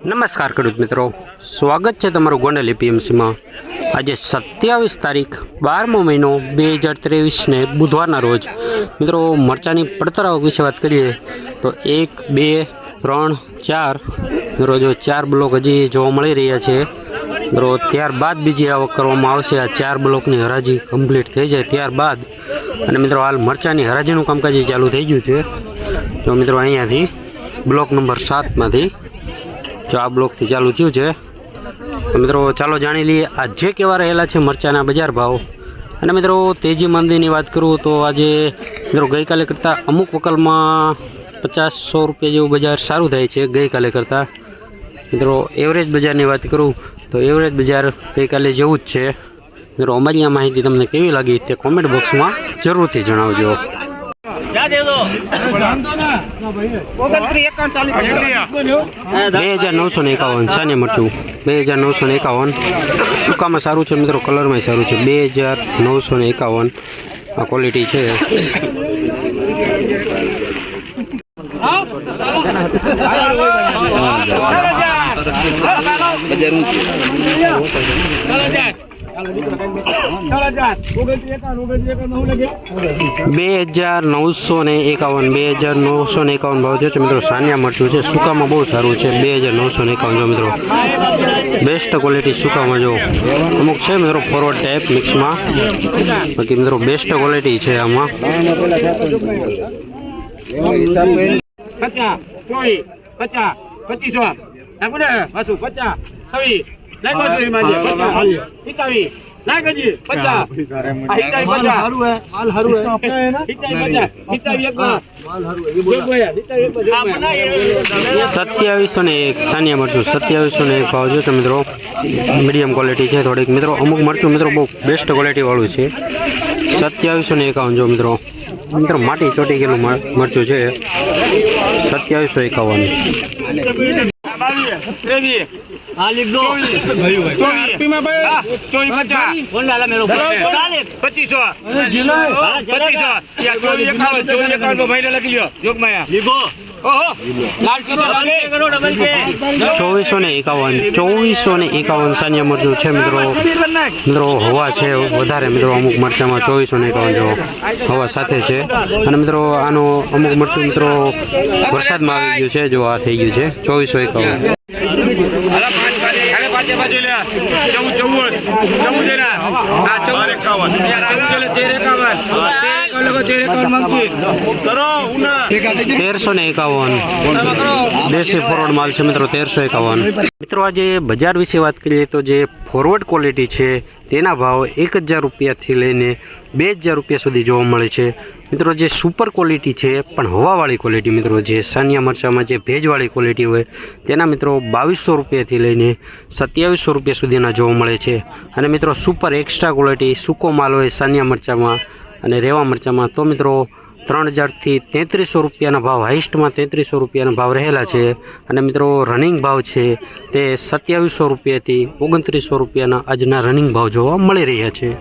નમસ્કાર ખેડૂત મિત્રો. સ્વાગત છે તમારું ગોંડલ એપીએમસીમાં. આજે સત્યાવીસ તારીખ, બારમો મહિનો, બે હજાર ત્રેવીસને બુધવારના રોજ. મિત્રો, મરચાંની પડતર વિશે વાત કરીએ, તો એક, બે, ત્રણ, ચાર, રોજ ચાર બ્લોક હજી જોવા મળી રહ્યા છે. મિત્રો, ત્યારબાદ બીજી આવક કરવામાં આવશે. આ ચાર બ્લોકની હરાજી કમ્પ્લીટ થઈ જાય ત્યારબાદ. અને મિત્રો, હાલ મરચાંની હરાજીનું કામકાજ ચાલુ થઈ ગયું છે. તો મિત્રો, અહીંયાથી બ્લોક નંબર સાતમાંથી જો આ બ્લોકથી ચાલુ થયું છે. મિત્રો, ચાલો જાણી લઈએ આજે કેવા રહેલા છે મરચાના બજાર ભાવ. અને મિત્રો, તેજી મંદીની વાત કરું તો આજે, મિત્રો, ગઈકાલે કરતાં અમુક વકલમાં પચાસ સો રૂપિયા જેવું બજાર સારું થાય છે ગઈકાલે કરતાં. મિત્રો એવરેજ બજારની વાત કરું તો એવરેજ બજાર ગઈકાલે જેવું જ છે. મિત્રો, અમારી આ માહિતી તમને કેવી લાગી તે કોમેન્ટ બોક્સમાં જરૂરથી જણાવજો. બે હજાર નવસો ને એકાવન સાને મરચું. બે હજાર નવસો ને એકાવન સુકામાં સારું છે મિત્રો? કલરમાં સારું છે. બે હજાર નવસો ને એકાવન આ ક્વોલિટી છે. બે હજાર નવસો ને એકાવન, બે હજાર નવસો ને એકાવન ભાવ છે મિત્રો. સાનિયા મરચું છે. સુકામાં બહુ સારું છે. બે હજાર નવસો ને એકાવન જો મિત્રો. બેસ્ટ ક્વોલિટી સુકામાં જો. અમુક છે મિત્રો ફોરવર્ડ ટાઈપ મિક્સમાં બાકી મિત્રો બેસ્ટ ક્વોલિટી છે આમાં. પચાસ પચાસ પચાસ, છવ્વીસ. સત્યાવીસો ને એક સાનિયા મરચું. સત્યાવીસો ને એક ભાવ છે મિત્રો મીડિયમ ક્વોલિટી છે થોડીક. મિત્રો અમુક મરચું મિત્રો બહુ બેસ્ટ ક્વોલિટી વાળું છે. સત્યાવીસો ને એકાવન જો મિત્રો. મિત્રો માટી ચોટી ગયેલું મર- મરચું છે. સત્યાવીસો એકાવન. ત્રેવીસ, પચાસ, પચીસો. એકાવન એકાવન નો લખી. ચોવીસો ને એકાવન ચોવીસો ને એકાવન સાનિયા મરચું છે મિત્રો. મિત્રો હવા છે વધારે મિત્રો અમુક મરચામાં ચોવીસો ને એકાવન જો હવા સાથે છે. અને મિત્રો આનો અમુક મરચું મિત્રો વરસાદમાં આવી ગયું છે જો આ થઈ ગયું છે ચોવીસો એકાવન હાલો, પાંચ પાંચ, હાલે પાંચે બાજુ લે. ચૌદ, ચૌદ, ચૌદ ના ચૌદ. એકાવન ચૌદ એકાવન. તેરસો ને એકાવન દેશી ફોરવર્ડ માલ છે મિત્રો તેરસો એકાવન મિત્રો આજે બજાર વિશે વાત કરીએ તો જે ફોરવર્ડ ક્વોલિટી છે, તેના ભાવ એક હજાર રૂપિયાથી લઈને બે હજાર રૂપિયા સુધી જોવા મળે છે. મિત્રો, જે સુપર ક્વોલિટી છે, પણ હવાવાળી ક્વોલિટી મિત્રો, જે સાનિયા મરચામાં જે ભેજવાળી ક્વોલિટી હોય, તેના મિત્રો બાવીસો રૂપિયાથી લઈને સત્યાવીસો રૂપિયા સુધીના જોવા મળે છે. અને મિત્રો સુપર એક્સ્ટ્રા ક્વોલિટી સૂકો માલ હોય સાનિયા મરચામાં અને રેવા મરચામાં તો મિત્રો ત્રણ હજારથી તેત્રીસો રૂપિયાના ભાવ હાઈસ્ટમાં તેત્રીસો રૂપિયાના ભાવ રહેલા છે. અને મિત્રો રનિંગ ભાવ છે તે સત્યાવીસો રૂપિયાથી ઓગણત્રીસો રૂપિયાના આજના રનિંગ ભાવ જોવા મળી રહ્યા છે.